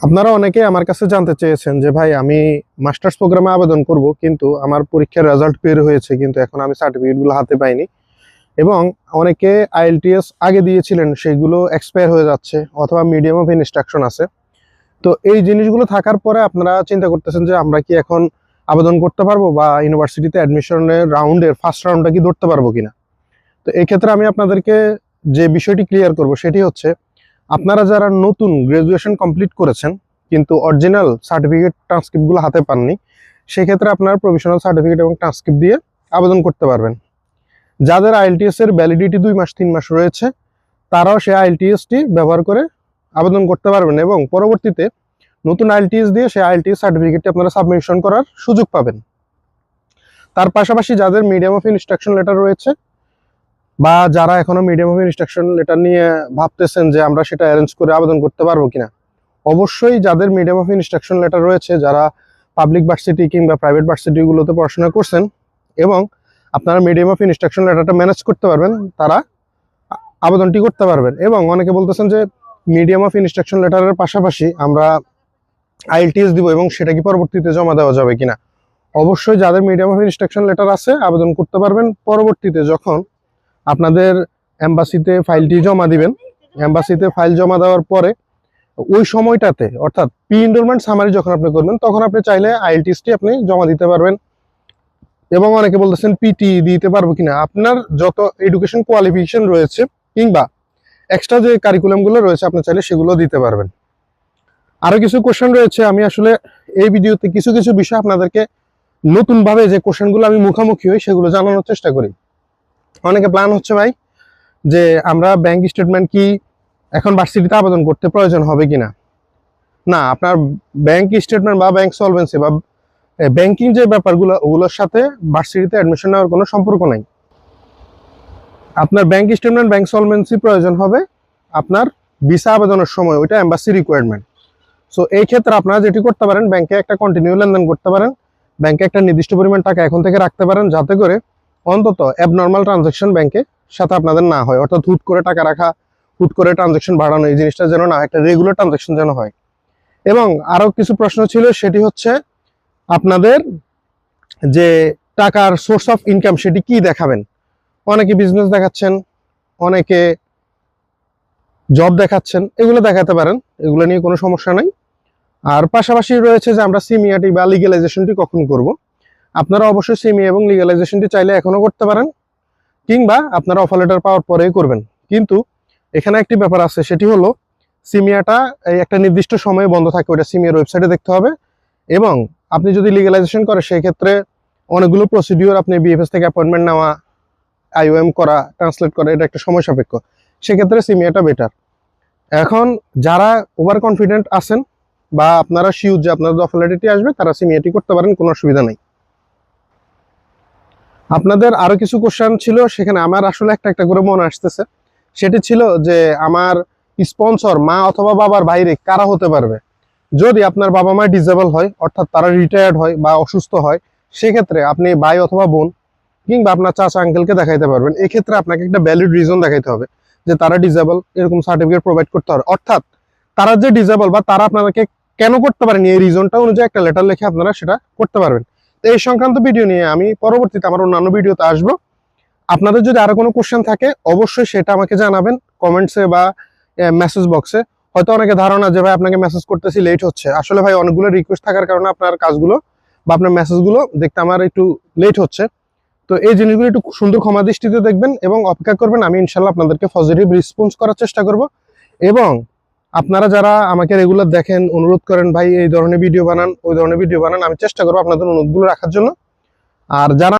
আপনারা অনেকে আমার কাছে জানতে চেয়েছেন যে, ভাই, আমি মাস্টার্স প্রোগ্রামে আবেদন করব, কিন্তু আমার পরীক্ষার রেজাল্ট বের হয়েছে, কিন্তু এখন আমি সার্টিফিকেটগুলো হাতে পাইনি। এবং অনেকে আইএলটিএস আগে দিয়েছিলেন, সেগুলো এক্সপায়ার হয়ে যাচ্ছে, অথবা মিডিয়াম অফ ইনস্ট্রাকশন আছে। তো এই জিনিসগুলো থাকার পরে আপনারা চিন্তা করতেছেন যে, আমরা কি এখন আবেদন করতে পারব বা ইউনিভার্সিটিতে অ্যাডমিশনের রাউন্ডের ফার্স্ট রাউন্ডটা কি ধরতে পারব কিনা? তো এই ক্ষেত্রে আমি আপনাদেরকে যে বিষয়টি ক্লিয়ার করব, সেটি হচ্ছে আপনারা যারা নতুন গ্রাজুয়েশন কমপ্লিট করেছেন, কিন্তু অরিজিনাল সার্টিফিকেট ট্রান্সক্রিপ্টগুলো হাতে পাননি, সেক্ষেত্রে আপনারা প্রভিশনাল সার্টিফিকেট এবং ট্রান্সক্রিপ্ট দিয়ে আবেদন করতে পারবেন। যাদের আইএলটিএস এর ভ্যালিডিটি দুই মাস, তিন মাস রয়েছে, তারাও সেই আইএলটিএসটি ব্যবহার করে আবেদন করতে পারবেন এবং পরবর্তীতে নতুন আইএলটিএস দিয়ে সেই আইএলটিএস সার্টিফিকেটটি আপনারা সাবমিশন করার সুযোগ পাবেন। তার পাশাপাশি যাদের মিডিয়াম অফ ইনস্ট্রাকশন লেটার রয়েছে বা যারা এখনও মিডিয়াম অফ ইনস্ট্রাকশন লেটার নিয়ে ভাবতেছেন যে আমরা সেটা অ্যারেঞ্জ করে আবেদন করতে পারব কিনা, অবশ্যই যাদের মিডিয়াম অফ ইনস্ট্রাকশন লেটার রয়েছে, যারা পাবলিক ভার্সিটি কিংবা প্রাইভেট ভার্সিটিগুলোতে পড়াশোনা করছেন এবং আপনারা মিডিয়াম অফ ইনস্ট্রাকশন লেটারটা ম্যানেজ করতে পারবেন, তারা আবেদনটি করতে পারবেন। এবং অনেকে বলতেছেন যে মিডিয়াম অফ ইনস্ট্রাকশন লেটারের পাশাপাশি আমরা আইএলটিএস দিব এবং সেটা কি পরবর্তীতে জমা দেওয়া যাবে কিনা। অবশ্যই যাদের মিডিয়াম অফ ইনস্ট্রাকশন লেটার আছে, আবেদন করতে পারবেন পরবর্তীতে যখন আপনাদের এম্বাসিতে ফাইলটি জমা দিবেন। এম্বাসিতে ফাইল জমা দেওয়ার পরে ওই সময়টাতে, অর্থাৎ প্রি এনরোলমেন্ট সামারি যখন আপনি করবেন, তখন আপনি চাইলে আইএলটিএসটি আপনি জমা দিতে পারবেন। এবং অনেকে বলতেছেন পিটি দিতে পারব কিনা। আপনার যত এডুকেশন কোয়ালিফিকেশন রয়েছে, কিংবা এক্সট্রা যে কারিকুলামগুলো রয়েছে, আপনি চাইলে সেগুলো দিতে পারবেন। আরও কিছু কোশ্চেন রয়েছে, আমি আসলে এই ভিডিওতে কিছু কিছু বিষয় আপনাদেরকে নতুনভাবে যে কোশ্চেনগুলো আমি মুখোমুখি হই, সেগুলো জানানোর চেষ্টা করি। অনেকে প্ল্যান হচ্ছে ভাই যে আমরা ব্যাংক স্টেটমেন্ট কি এখন ভার্সিটিতে আবেদন করতে প্রয়োজন হবে কিনা? না, আপনার ব্যাংক স্টেটমেন্ট বা ব্যাংক সলভেন্সি বা ব্যাংকিং যে ব্যাপারগুলো, ওগুলোর সাথে ভার্সিটিতে অ্যাডমিশন নেওয়ার কোনো সম্পর্ক নাই। আপনার ব্যাংক স্টেটমেন্ট ব্যাংক সলভেন্সি প্রয়োজন হবে আপনার ভিসা আবেদনের সময়, ওইটা এম্বাসি রিকোয়ারমেন্ট সো এই ক্ষেত্রে আপনারা যেটি করতে পারেন ব্যাংকে একটা কন্টিনিউ লেনদেন করতে পারেন ব্যাংকে একটা নির্দিষ্ট পরিমাণ টাকা এখন থেকে রাখতে পারেন, যাতে করে অন্তত অ্যাবনর্মাল ট্রানজাকশন ব্যাংকে সাথে আপনাদের না হয়। অর্থাৎ হুট করে টাকা রাখা, হুট করে ট্রানজাকশন বাড়ানো, এই জিনিসটা যেন না একটা রেগুলার ট্রানজাকশন যেন হয়। এবং আরও কিছু প্রশ্ন ছিল, সেটি হচ্ছে আপনাদের যে টাকার সোর্স অফ ইনকাম সেটি কি দেখাবেন? অনেকে বিজনেস দেখাচ্ছেন, অনেকে জব দেখাচ্ছেন, এগুলো দেখাতে পারেন, এগুলো নিয়ে কোনো সমস্যা নাই। আর পাশাপাশি রয়েছে যে আমরা সিমিয়াটি বা লিগ্যালাইজেশনটি কখন করব? আপনারা অবশ্যই সেমি এবং লিগালাইজেশনটি চাইলে এখনও করতে পারেন, কিংবা আপনারা অফার লেটার পাওয়ার পরেই করবেন। কিন্তু এখানে একটি ব্যাপার আছে, সেটি হলো সিমিয়াটা এই একটা নির্দিষ্ট সময়ে বন্ধ থাকে ওটা সিমিয়ার ওয়েবসাইটে দেখতে হবে। এবং আপনি যদি লিগালাইজেশন করে, সেই ক্ষেত্রে অনেকগুলো প্রসিডিওর আপনি বিএফএস থেকে অ্যাপয়েন্টমেন্ট নেওয়া আইওএম করা ট্রান্সলেট করা, এটা একটা সময় সাপেক্ষ। সেক্ষেত্রে সিমিয়াটা বেটার এখন যারা ওভার কনফিডেন্ট আছেন, বা আপনারা শিওর যে আপনাদের অফার আসবে, তারা সিমিয়াটি করতে পারেন, কোনো অসুবিধা নেই। আপনাদের আরও কিছু কোশ্চেন ছিল, সেখানে আমার আসলে একটা একটা করে মনে আসতেছে। সেটি ছিল যে আমার স্পন্সর মা অথবা বাবার বাইরে কারা হতে পারবে? যদি আপনার বাবা মা ডিজেবল হয়, অর্থাৎ তারা রিটায়ার্ড হয় বা অসুস্থ হয়, সেক্ষেত্রে আপনি ভাই অথবা বোন কিংবা আপনার চাচা আঙ্কেলকে দেখাইতে পারবেন। এক্ষেত্রে আপনাকে একটা ভ্যালিড রিজন দেখাইতে হবে যে তারা ডিজেবল এরকম সার্টিফিকেট প্রোভাইড করতে হবে অর্থাৎ তারা যে ডিজেবল বা তারা আপনাকে কেন করতে পারেনি, এই রিজনটা অনুযায়ী একটা লেটার লিখে আপনারা সেটা করতে পারবেন। তো এই সংক্রান্ত ভিডিও নিয়ে আমি পরবর্তীতে আমার অন্যান্য ভিডিওতে আসব। আপনাদের যদি আরও কোনো কোশ্চেন থাকে, অবশ্যই সেটা আমাকে জানাবেন কমেন্টসে বা মেসেজ বক্সে হয়তো অনেকে ধারণা যে, ভাই, আপনাকে মেসেজ করতেছি লেট হচ্ছে। আসলে ভাই, অনেকগুলো রিকোয়েস্ট থাকার কারণে আপনার কাজগুলো বা আপনার মেসেজগুলো দেখতে আমার একটু লেট হচ্ছে। তো এই জিনিসগুলো একটু সুন্দর ক্ষমা দৃষ্টিতে দেখবেন এবং অপেক্ষা করবেন। আমি ইনশাল্লাহ আপনাদেরকে পজিটিভ রেসপন্স করার চেষ্টা করব। এবং আপনারা যারা আমাকে রেগুলার দেখেন, অনুরোধ করেন, ভাই, এই ধরনের ভিডিও বানান, ওই ধরনের ভিডিও বানান, আমি চেষ্টা করব আপনাদের অনুরোধগুলো রাখার জন্য। আর যারা